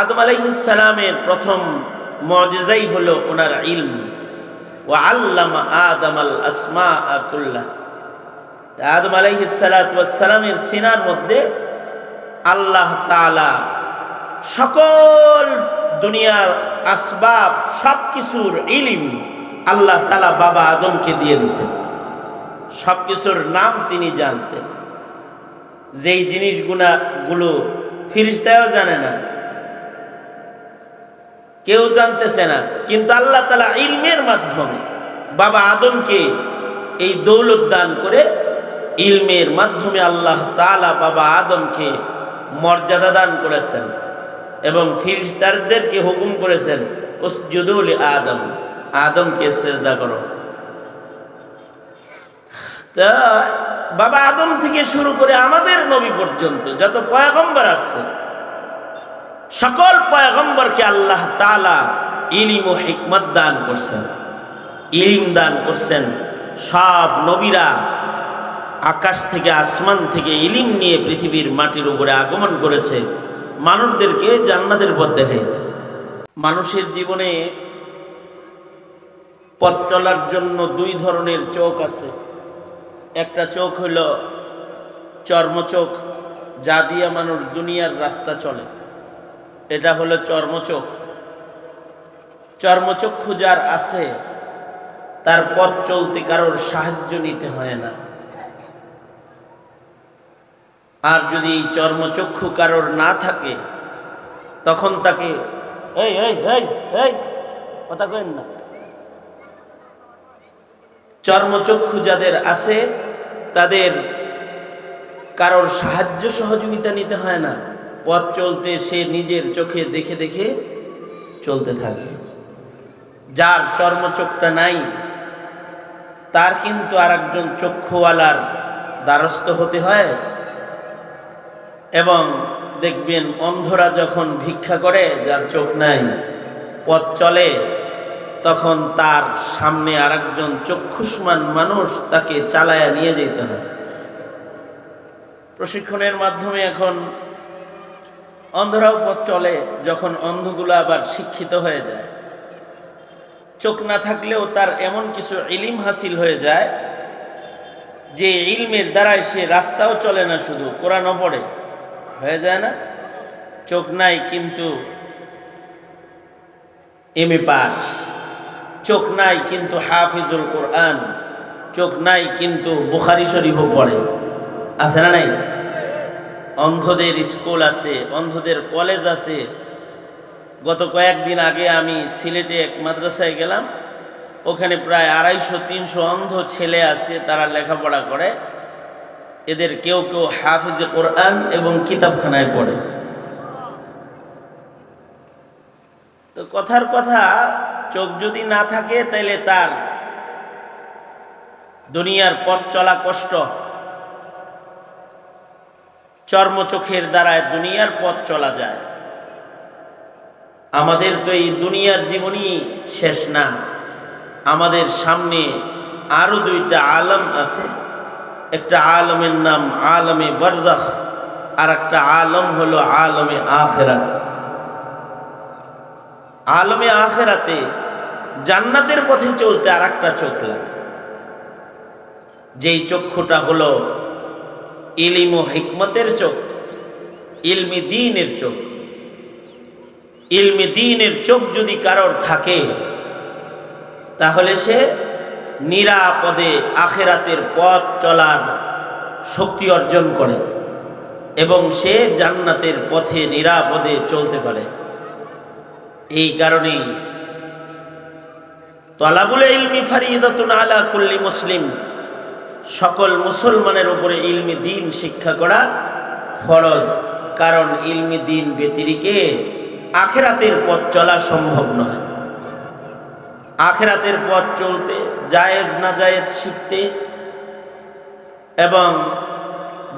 আদম আলাইহিসালামের প্রথম মজেজাই হলো ওনার ইলম। ও আল্লাম আদম আল আসমা আকুল্লাহ আদম আলাইহিসালামের সিনার মধ্যে আল্লাহ তালা সকল দুনিয়ার আসবাব সব কিছুর ইলিম আল্লাহ তালা বাবা আদমকে দিয়ে দিছেন সব কিছুর নাম তিনি জানতেন। যেই জিনিসগুলা গুলো ফিরিস্তায়ও জানে না কেউ জানতেছে না, কিন্তু আল্লাহ তালা ইলমের মাধ্যমে বাবা আদমকে এই দৌলত দান করে ইলমের মাধ্যমে আল্লাহ তালা বাবা আদমকে মর্যাদা দান করেছেন এবং ফিরিস্তারদেরকে হুকুম করেছেন উসজুদুল আদম, আদমকে সেজদা করো। তা বাবা আদম থেকে শুরু করে আমাদের নবী পর্যন্ত যত পয়গম্বর আসছে সকল পয়গম্বরকে আল্লাহ তালা ইলিম ও হিকমত দান করছেন, ইলিম দান করছেন। সব নবীরা আকাশ থেকে আসমান থেকে ইলিম নিয়ে পৃথিবীর মাটির উপরে আগমন করেছে। মানুষদেরকে জান্নাতের পথ দেখাইতে মানুষের জীবনে পথ চলার জন্য দুই ধরনের চোখ আছে। একটা চোখ হইল চর্মচোখ, যা দিয়া মানুষ দুনিয়ার রাস্তা চলে। এটা হলো চর্মচোখ। চর্মচক্ষু যার আছে, তার পথ চলতে কারোর সাহায্য নিতে হয় না। আর যদি চর্মচক্ষু কারোর না থাকে, তখন তাকে, এই এই এই এই, কথা কেন না। চর্মচক্ষু যাদের আছে, তাদের কারোর সাহায্য সহযোগিতা নিতে হয় না। পথ চলতে সে নিজের চোখে দেখে দেখে চলতে থাকে। যার চর্মচোখটা নাই, তার কিন্তু আর একজন চক্ষুওয়ালার দ্বারস্থ হতে হয় এবং দেখবেন অন্ধরা যখন ভিক্ষা করে, যার চোখ নাই, পথ চলে, তখন তার সামনে আরেকজন চক্ষুষ্মান মানুষ তাকে চালায়া নিয়ে যেতে হয়। প্রশিক্ষণের মাধ্যমে এখন অন্ধরাও পথ চলে যখন অন্ধগুলো আবার শিক্ষিত হয়ে যায়। চোখ না থাকলেও তার এমন কিছু ইলিম হাসিল হয়ে যায় যে ইলমের দ্বারাই সে রাস্তাও চলে না শুধু, কোরআনও পড়ে। হয়ে যায় না? চোখ নাই কিন্তু এম এ পাস চোখ নাই কিন্তু হাফিজুল কোরআন। চোখ নাই কিন্তু বুখারি শরীফও পড়ে। আছে না নাই? অন্ধদের স্কুল আছে, অন্ধদের কলেজ আছে। গত কয়েকদিন আগে আমি সিলেটে এক মাদ্রাসায় গেলাম। ওখানে প্রায় আড়াইশো, তিনশো অন্ধ ছেলে আছে, তারা লেখাপড়া করে। এদের কেউ কেউ হাফিজে কোরআন এবং কিতাবখানায় পড়ে। তো কথার কথা, চোখ যদি না থাকে তাহলে তার দুনিয়ার পথ চলা কষ্ট। চর্মচোখের দ্বারায় দুনিয়ার পথ চলা যায়। আমাদের তো এই দুনিয়ার জীবনই শেষ না। আমাদের সামনে আরও দুইটা আলম আছে। একটা আলমের নাম আলমে বরজাখ আর একটা আলম হলো আলমে আখেরাত। আলমে আখেরাতে জান্নাতের পথে চলতে আর একটা চোখ লাগে। যেই চক্ষুটা হলো ইলিম ও হিকমতের চোখ, ইলমি দিনের চোখ। ইলমি দিনের চোখ যদি কারোর থাকে, তাহলে সে নিরাপদে আখেরাতের পথ চলার শক্তি অর্জন করে এবং সে জান্নাতের পথে নিরাপদে চলতে পারে। এই কারণেই তলাবুল ইলমি ফারিদাতুন আলা কুল্লি মুসলিম সকল মুসলমানের উপরে ইলমি দিন শিক্ষা করা ফরজ, কারণ ইলমি দিন ব্যতিরিকে আখেরাতের পথ চলা সম্ভব নয়। আখেরাতের পথ চলতে, জায়েজ না জায়েজ শিখতে এবং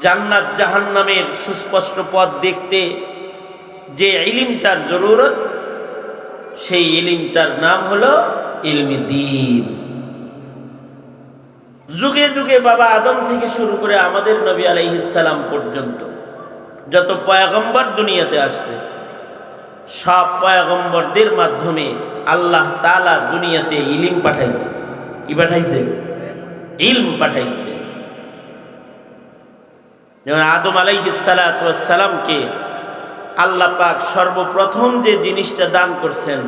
জান্নাত জাহান্নামের সুস্পষ্ট পথ দেখতে যে ইলিমটার জরুরত, সেই ইলিমটার নাম হলো ইলমি দিন। যুগে যুগে বাবা আদম থেকে শুরু করে আমাদের নবী আলাইহিসালাম পর্যন্ত যত পয়াগম্বর দুনিয়াতে আসছে, সব পয়াগম্বরদের মাধ্যমে আল্লাহ তালা দুনিয়াতে ইলিম পাঠাইছে। কি পাঠাইছে? ইলম পাঠাইছে। যেমন আদম আলাইহিসালামকে আল্লাহ পাক সর্বপ্রথম যে জিনিসটা দান করছেন,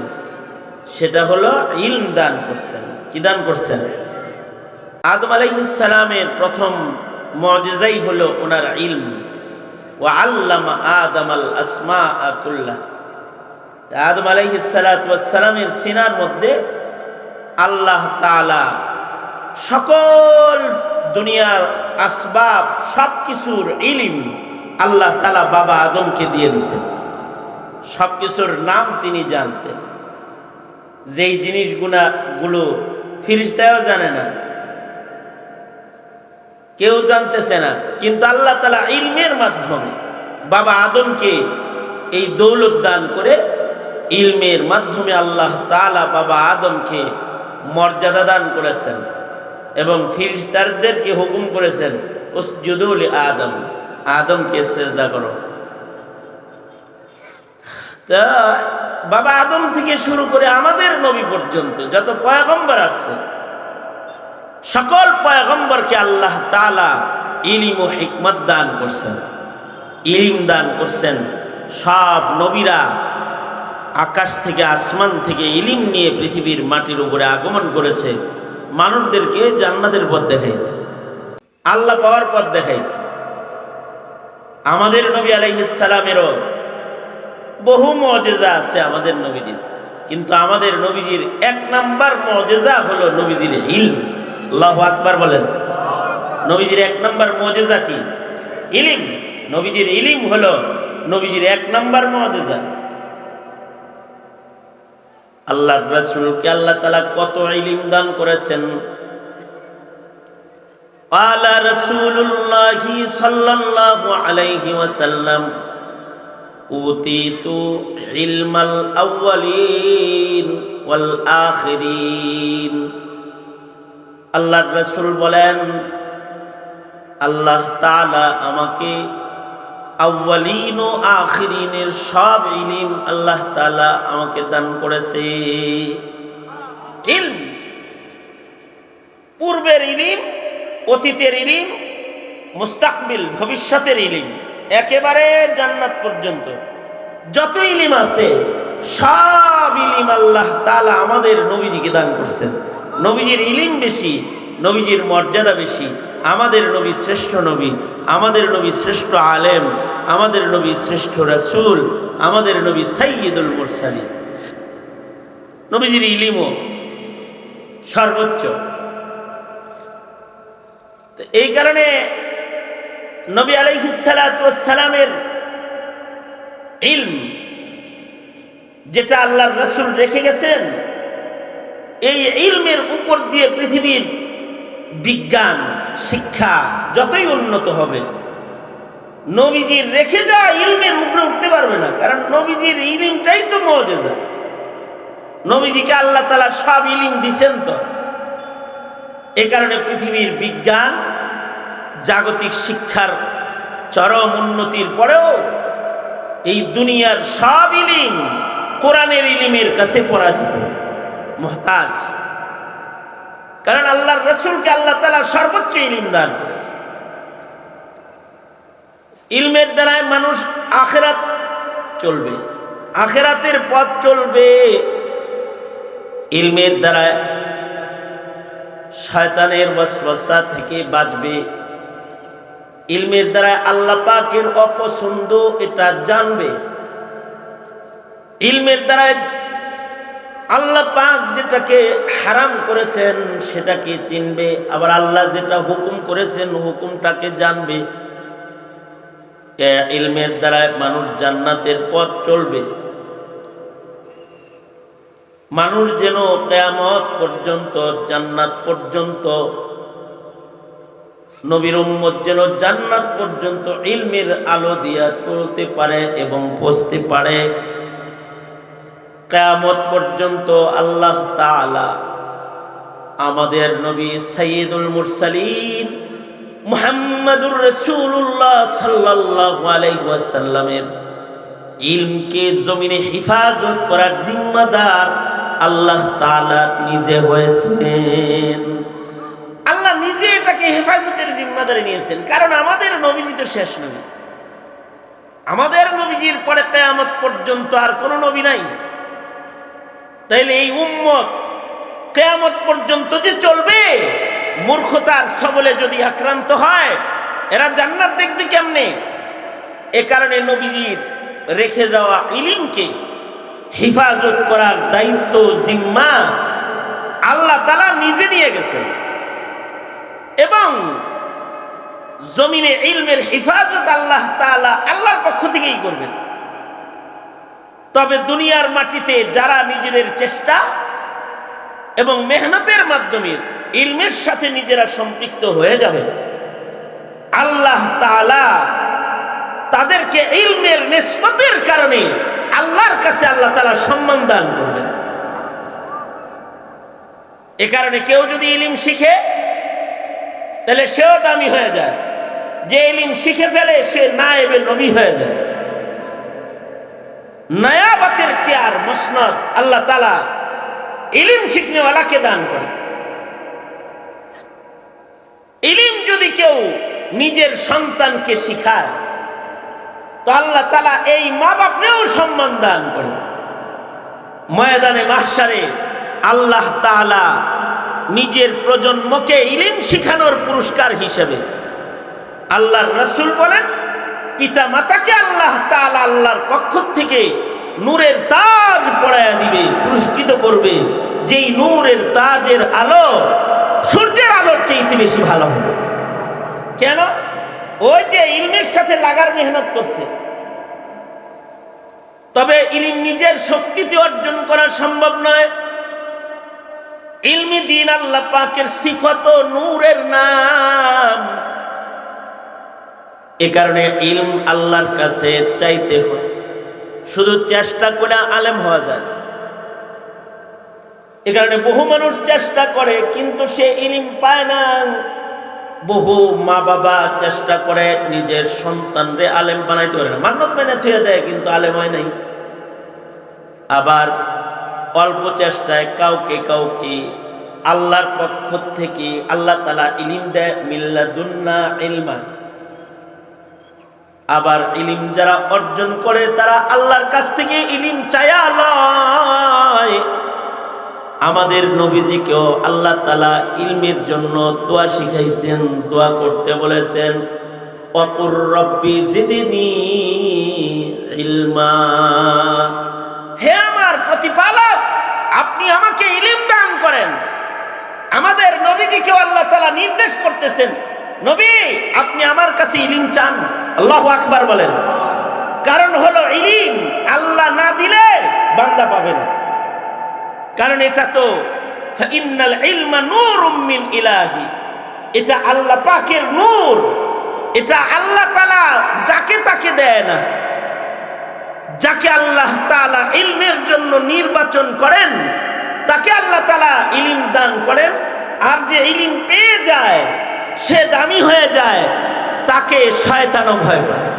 সেটা হলো ইলম দান করছেন। কি দান করছেন? আদম আলাইহিসালামের প্রথম মজেজাই হলো ওনার ইলম। ও আল্লামা আদম আল আসমা আকুল্লাহ আদম আলাইহিসালামের সিনার মধ্যে আল্লাহ তালা সকল দুনিয়ার আসবাব সব কিছুর ইলিম আল্লাহ তালা বাবা আদমকে দিয়ে দিছেন সব কিছুর নাম তিনি জানতেন। যেই জিনিসগুলা গুলো ফিরিস্তায়ও জানে না কেউ জানতেছে না, কিন্তু আল্লাহ তালা ইলমের মাধ্যমে বাবা আদমকে এই দৌলত দান করে ইলমের মাধ্যমে আল্লাহ তালা বাবা আদমকে মর্যাদা দান করেছেন এবং ফিরিস্তারদেরকে হুকুম করেছেন উসজুদুল আদম, আদমকে সেজদা করো। তা বাবা আদম থেকে শুরু করে আমাদের নবী পর্যন্ত যত পয়গম্বর আসছে সকল পয়গম্বরকে আল্লাহ তালা ইলিম ও হিকমত দান করছেন, ইলিম দান করছেন। সব নবীরা আকাশ থেকে আসমান থেকে ইলিম নিয়ে পৃথিবীর মাটির উপরে আগমন করেছে, মানুষদেরকে জান্নাতের পথ দেখাইতে। আল্লাহ পাওয়ার পথ দেখাইতে। আমাদের নবী আলাইহিসালামেরও বহু মজেজা আছে আমাদের নবীজির, কিন্তু আমাদের নবীজির এক নাম্বার মজেজা হলো নবীজির ইলম। আল্লাহ আকবার বলেন নবীজির এক নাম্বার মজেজা কি ইলিম নবীজির ইলিম হলো নবীজির এক নাম্বার মজেজা আল্লাহ রসুলকে আল্লাহ তালা কত ইলিম দান করেছেন قال رسول الله صلى الله عليه وسلم أوتيت علم الأولين والآخرين আল্লাহ রসুল বলেন, আল্লাহ তালা আমাকে আউ্বালিন ও আখিরিনের সব ইলিম আল্লাহ তালা আমাকে দান করেছে। ইলম, পূর্বের ইলিম, অতীতের ইলিম, মুস্তাকবিল, ভবিষ্যতের ইলিম, একেবারে জান্নাত পর্যন্ত। যত ইলিম আছে, সব ইলিম আল্লাহ তালা আমাদের নবীজিকে দান করছেন। নবীজির ইলিম বেশি, নবীজির মর্যাদা বেশি, আমাদের নবী শ্রেষ্ঠ নবী, আমাদের নবী শ্রেষ্ঠ আলেম, আমাদের নবী শ্রেষ্ঠ রাসুল, আমাদের নবী সাইয়দুল মুরসালি নবীজির ইলিমও সর্বোচ্চ। এই কারণে নবী আলাইহিসালামের ইলম, যেটা আল্লাহর রসুল রেখে গেছেন এই ইলমের উপর দিয়ে পৃথিবীর বিজ্ঞান, শিক্ষা যতই উন্নত হবে, নবীজির রেখে যাওয়া ইলমের উপরে উঠতে পারবে না। কারণ নবীজির ইলিমটাই তো মজেজা। নবীজিকে আল্লাহ তালা সব ইলিম দিছেন তো। এ কারণে পৃথিবীর বিজ্ঞান, জাগতিক শিক্ষার চরম উন্নতির পরেও এই দুনিয়ার সব ইলিম কোরআনের ইলিমের কাছে পরাজিত। মহতাজ। কারণ আল্লাহর রসুলকে আল্লাহ তালা সর্বোচ্চ ইলিম দান করেছে। ইলমের দ্বারায় মানুষ আখেরাত চলবে, আখেরাতের পথ চলবে। ইলমের দ্বারায় শয়তানের বসবসা থেকে বাঁচবে। ইলমের দ্বারা আল্লাহ পাকের অপছন্দ এটা জানবে। ইলমের দ্বারা আল্লাহ পাক যেটাকে হারাম করেছেন সেটাকে চিনবে, আবার আল্লাহ যেটা হুকুম করেছেন হুকুমটাকে জানবে। ইলমের দ্বারা মানুষ জান্নাতের পথ চলবে। মানুষ যেন কেয়ামত পর্যন্ত, জান্নাত পর্যন্ত, নবীর উম্মত যেন জান্নাত পর্যন্ত ইলমের আলো দিয়া চলতে পারে এবং পৌঁছতে পারে। কেয়ামত পর্যন্ত আল্লাহ তালা আমাদের নবী সৈয়দুল মুরসালিন মুহাম্মাদুর রসুল্লাহ সাল্লাহ আলাইসাল্লামের ইলমকে জমিনে হিফাজত করার জিম্মাদার আল্লাহ তাআলা নিজে হয়েছেন। আল্লাহ নিজে এটাকে হেফাজতের জিম্মাদারি নিয়েছেন, কারণ আমাদের নবীজি তো শেষ নবী। আমাদের নবীজির পরে কেয়ামত পর্যন্ত আর কোনো নবী নাই। তাইলে এই উম্মত কেয়ামত পর্যন্ত যে চলবে, মূর্খতার সবলে যদি আক্রান্ত হয়, এরা জান্নাত দেখবে কেমনে? এ কারণে নবীজির রেখে যাওয়া ইলিমকে হেফাজত করার দায়িত্ব জিম্মা আল্লাহ তালা নিজে নিয়ে গেছেন। এবং জমিনে ইলমের হেফাজত আল্লাহ তাআলা আল্লাহর পক্ষ থেকেই করবেন। তবে দুনিয়ার মাটিতে যারা নিজেদের চেষ্টা এবং মেহনতের মাধ্যমে ইলমের সাথে নিজেরা সম্পৃক্ত হয়ে যাবে, আল্লাহ তালা তাদেরকে ইলমের নিসবতের কারণে আল্লাহর কাছে আল্লাহ তালা সম্মান দান করবেন। এ কারণে কেউ যদি ইলিম শিখে, তাহলে সেও দামি হয়ে যায়। যে ইলিম শিখে ফেলে, সে না এবে নবী হয়ে যায়। নয়াবাতের চেয়ার, মসনদ, আল্লাহ তালা ইলিম শিখনেওয়ালাকে দান করে ইলিম যদি কেউ নিজের সন্তানকে শিখায়, তো আল্লাহ তালা এই মা বাপরেও সম্মান দান করে ময়দানে মাসারে আল্লাহ তালা নিজের প্রজন্মকে ইলিম শিখানোর পুরস্কার হিসেবে আল্লাহর রসুল বলেন পিতা মাতাকে আল্লাহ তাআলা আল্লাহর পক্ষ থেকে নূরের তাজ পড়ায়া দিবে, পুরস্কৃত করবে। যেই নূরের তাজের আলো সূর্যের আলোর চাইতে বেশি ভালো হবে। কেন? ওই যে ইলমের সাথে লাগার মেহনত করছে। তবে ইলিম নিজের শক্তিতে অর্জন করা সম্ভব নয়। ইলমি দিন আল্লাহ পাকের সিফত নূরের নাম এ কারণে ইলম আল্লাহর কাছে চাইতে হয়। শুধু চেষ্টা করে আলেম হওয়া যায় এ কারণে বহু মানুষ চেষ্টা করে, কিন্তু সে ইলিম পায় না। বহু মা বাবা চেষ্টা করে নিজের সন্তানরে আলেম বানাইতে পারে না। মান্যত মেনে থুয়ে দেয়, কিন্তু আলেম হয় নাই। আবার অল্প চেষ্টায় কাউকে কাউকে আল্লাহর পক্ষ থেকে আল্লাহ তালা ইলিম দেয় মিল্লা মিল্লাদুন্না ইলমা আবার ইলিম যারা অর্জন করে, তারা আল্লাহর কাছ থেকে ইলিম চায়া লয়। আমাদের নবীজিকেও আল্লাহ তালা ইলমের জন্য দোয়া শিখাইছেন, দোয়া করতে বলেছেন, অকুর রব্বি জিদিনি ইলমা। হে আমার প্রতিপালক, আপনি আমাকে ইলিম দান করেন। আমাদের নবীজিকেও আল্লাহ তালা নির্দেশ করতেছেন, নবী, আপনি আমার কাছে ইলিম চান। আল্লাহ আকবার বলেন। কারণ হলো ইলিম, আল্লাহ না দিলে বান্দা পাবে না। কারণ এটা তো ইলাহি। এটা আল্লাহ পাকের নূর। এটা আল্লাহ তালা যাকে তাকে দেয় না। যাকে আল্লাহ তালা ইলমের জন্য নির্বাচন করেন, তাকে আল্লাহ তালা ইলিম দান করেন। আর যে ইলিম পেয়ে যায়, সে দামি হয়ে যায়। তাকে শয়তানও ভয় পায়।